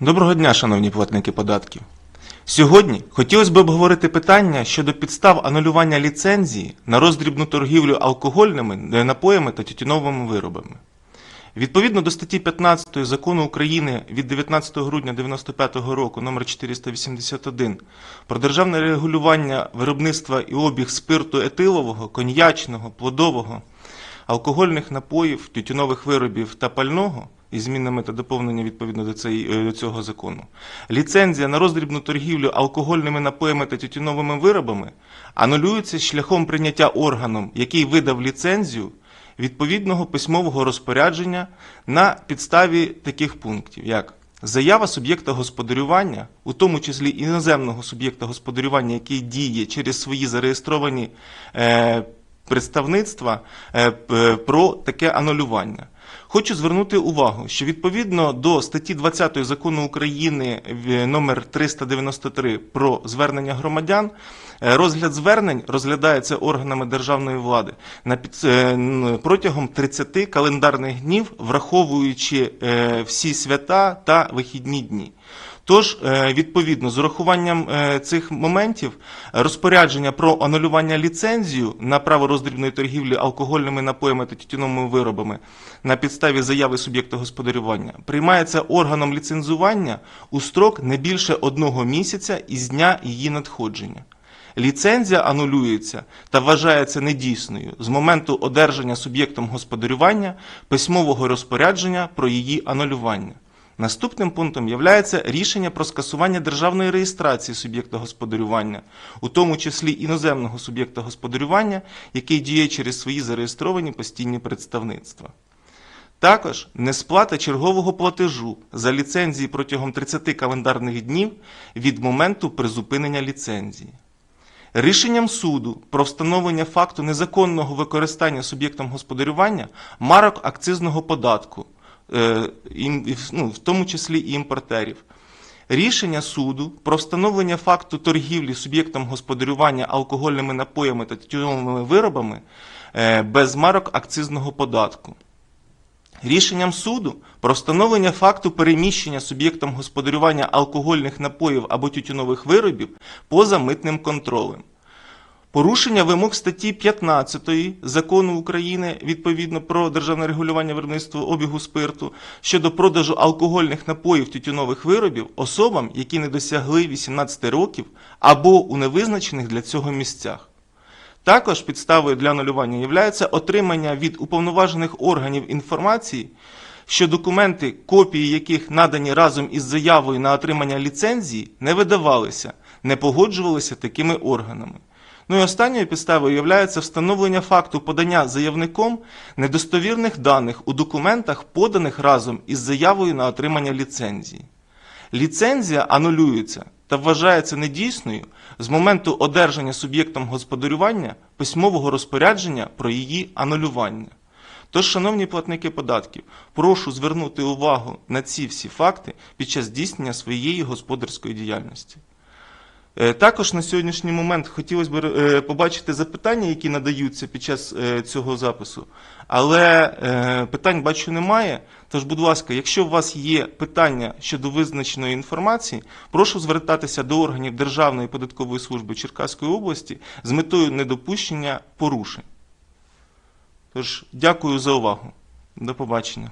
Доброго дня, шановні платники податків. Сьогодні хотілося б обговорити питання щодо підстав анулювання ліцензії на роздрібну торгівлю алкогольними напоями та тютюновими виробами. Відповідно до статті 15 Закону України від 19 грудня 1995 року номер 481 про державне регулювання виробництва і обіг спирту етилового, коньячного, плодового, алкогольних напоїв, тютюнових виробів та пального із змінами та доповнення відповідно до, цей- е, до цього закону. Ліцензія на роздрібну торгівлю алкогольними напоями та тютюновими виробами анулюється шляхом прийняття органом, який видав ліцензію, відповідного письмового розпорядження на підставі таких пунктів, як Заява суб'єкта господарювання, у тому числі іноземного суб'єкта господарювання, який діє через свої зареєстровані е, представництва е, про таке анулювання. Хочу звернути увагу, що відповідно до статті 20 закону України в- номер 393 про звернення громадян, е, розгляд звернень розглядається органами державної влади на е, протягом 30 календарних днів, враховуючи е, всі свята та вихідні дні. Тож, е, відповідно, з урахуванням е, цих моментів, розпорядження про анулювання ліцензію на право роздрібної торгівлі алкогольними напоями та тютюновими виробами на підставі заяви суб'єкта господарювання приймається органом ліцензування у строк не більше одного місяця із дня її надходження. Ліцензія анулюється та вважається недійсною з моменту одержання суб'єктом господарювання письмового розпорядження про її анулювання. Наступним пунктом є рішення про скасування державної реєстрації суб'єкта господарювання, у тому числі іноземного суб'єкта господарювання, який діє через свої зареєстровані постійні представництва. Також несплата чергового платежу за ліцензії протягом 30 календарних днів від моменту призупинення ліцензії. Рішенням суду про встановлення факту незаконного використання суб'єктом господарювання марок акцизного податку, ну, в тому числі і імпортерів. Рішення суду про встановлення факту торгівлі суб'єктом господарювання алкогольними напоями та тютюновими виробами е, без марок акцизного податку. Рішенням суду про встановлення факту переміщення суб'єктом господарювання алкогольних напоїв або тютюнових виробів поза митним контролем. Порушення вимог статті 15 закону України відповідно про державне регулювання виробництва обігу спирту щодо продажу алкогольних напоїв тютюнових виробів особам, які не досягли 18 років або у невизначених для цього місцях. Також підставою для анулювання є отримання від уповноважених органів інформації, що документи, копії яких надані разом із заявою на отримання ліцензії, не видавалися, не погоджувалися такими органами. Ну і останньою підставою є встановлення факту подання заявником недостовірних даних у документах, поданих разом із заявою на отримання ліцензії. Ліцензія анулюється та вважається недійсною з моменту одержання суб'єктом господарювання письмового розпорядження про її анулювання. Тож, шановні платники податків, прошу звернути увагу на ці всі факти під час здійснення своєї господарської діяльності. Е, Також на сьогоднішній момент хотілося б е, побачити запитання, які надаються під час е, цього запису, але питань бачу немає. Тож, будь ласка, якщо у вас є питання щодо визначеної інформації, прошу звертатися до органів Державної податкової служби Черкаської області з метою недопущення порушень. Тож, дякую за увагу. До побачення.